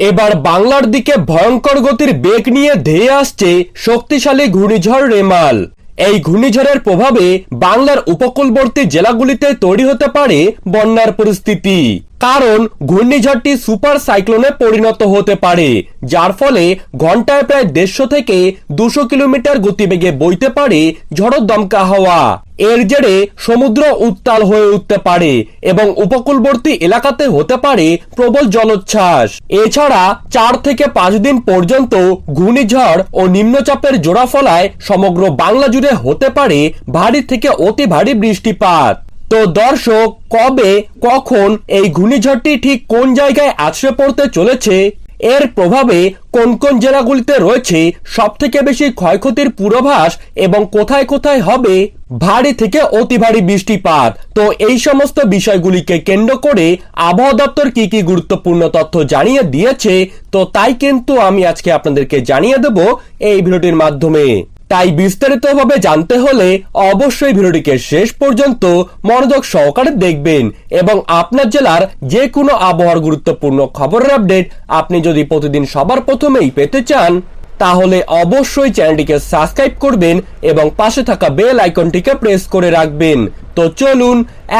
এবার বাংলার দিকে ভয়ঙ্কর গতির বেগ নিয়ে ধেয়ে আসছে শক্তিশালী ঘূর্ণিঝড় রেমাল। এই ঘূর্ণিঝড়ের প্রভাবে বাংলার উপকূলবর্তী জেলাগুলিতে তৈরি হতে পারে বন্যার পরিস্থিতি। কারণ ঘূর্ণিঝড়টি সুপার সাইক্লোনে পরিণত হতে পারে, যার ফলে ঘন্টায় প্রায় দেড়শো থেকে দুশো কিলোমিটার গতিবেগে বইতে পারে ঝড়ো দমকা হাওয়া। এর জেরে সমুদ্র উত্তাল হয়ে উঠতে পারে এবং উপকূলবর্তী এলাকাতে হতে পারে প্রবল জলোচ্ছ্বাস। এছাড়া চার থেকে পাঁচ দিন পর্যন্ত ঘূর্ণিঝড় ও নিম্নচাপের জোড়া ফলায় সমগ্র বাংলা জুড়ে হতে পারে ভারী থেকে অতি ভারী বৃষ্টিপাত। তো দর্শক, কবে, কখন এই ঘূর্ণিঝড়টি ঠিক কোন জায়গায় আছড়ে পড়তে চলেছে? এর প্রভাবে কোন কোন জেলাগুলিতে রয়েছে সব থেকে বেশি ক্ষয়ক্ষতির পূর্বাভাস এবং কোথায় কোথায় হবে? ভারী থেকে অতি ভারী বৃষ্টিপাত। তো এই সমস্ত বিষয়গুলিকে কেন্দ্র করে আবহাওয়া দপ্তর কি কি গুরুত্বপূর্ণ তথ্য জানিয়ে দিয়েছে, তো তাই কিন্তু আমি আজকে আপনাদেরকে জানিয়ে দেব এই ভিডিওটির মাধ্যমে। তাই বিস্তারিতভাবে জানতে হলে অবশ্যই ভিডিওটিকে শেষ পর্যন্ত মনোযোগ সহকারে দেখবেন এবং আপনার জেলার যে কোনো আবহাওয়ার গুরুত্বপূর্ণ খবরের আপডেট আপনি যদি প্রতিদিন সবার প্রথমেই পেতে চান, তাহলে অবশ্যই চ্যানেলটিকে সাবস্ক্রাইব করবেন এবং পাশে থাকা বেল আইকনটিকে প্রেস করে রাখবেন। তো চলুন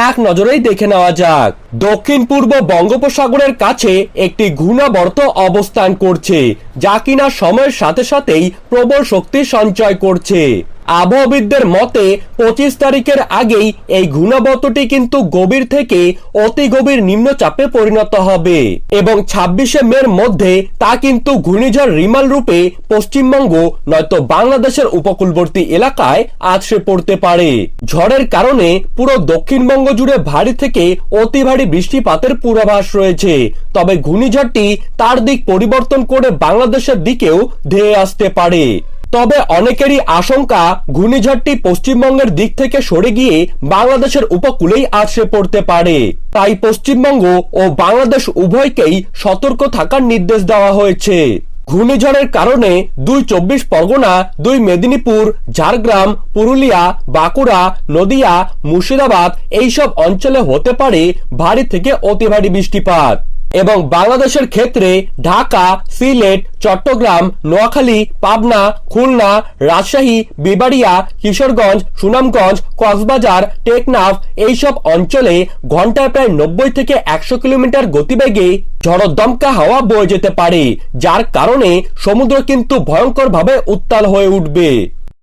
এক নজরেই দেখে নেওয়া যাক। দক্ষিণ পূর্ব বঙ্গোপসাগরের কাছে একটি ঘূর্ণাবর্ত অবস্থান করছে, যা কিনা সময়ের সাথে সাথেই প্রবল শক্তি সঞ্চয় করছে। আবহাওয়াবিদদের মতে, পঁচিশ তারিখের আগেই এই ঘূর্ণাবর্তটি কিন্তু গভীর থেকে অতি গভীর নিম্নচাপে পরিণত হবে। এবং ছাব্বিশে মের মধ্যে তা কিন্তু ঘূর্ণিঝড় রিমাল রূপে পশ্চিমবঙ্গ, নয়তো বাংলাদেশের উপকূলবর্তী এলাকায় আছড়ে পড়তে পারে। ঝড়ের কারণে পুরো দক্ষিণবঙ্গ জুড়ে ভারী থেকে অতি ভারী বৃষ্টিপাতের পূর্বাভাস রয়েছে। তবে ঘূর্ণিঝড়টি তার দিক পরিবর্তন করে বাংলাদেশের দিকেও ধেয়ে আসতে পারে। তবে অনেকেরই আশঙ্কা, ঘূর্ণিঝড়টি পশ্চিমবঙ্গের দিক থেকে সরে গিয়ে বাংলাদেশের উপকূলেই আছড়ে পড়তে পারে। তাই পশ্চিমবঙ্গ ও বাংলাদেশ উভয়কেই সতর্ক থাকার নির্দেশ দেওয়া হয়েছে। ঘূর্ণিঝড়ের কারণে দুই চব্বিশ পরগনা, দুই মেদিনীপুর, ঝাড়গ্রাম, পুরুলিয়া, বাঁকুড়া, নদিয়া, মুর্শিদাবাদ এইসব অঞ্চলে হতে পারে ভারী থেকে অতি ভারী বৃষ্টিপাত। এবং বাংলাদেশের ক্ষেত্রে ঢাকা, সিলেট, চট্টগ্রাম, নোয়াখালী, পাবনা, খুলনা, রাজশাহী, বিবাড়িয়া, কিশোরগঞ্জ, সুনামগঞ্জ, কক্সবাজার, টেকনাফ এইসব অঞ্চলে ঘন্টায় প্রায় নব্বই থেকে একশো কিলোমিটার গতিবেগে ঝড় দমকা হাওয়া বয়ে যেতে পারে, যার কারণে সমুদ্র কিন্তু ভয়ঙ্করভাবে উত্তাল হয়ে উঠবে।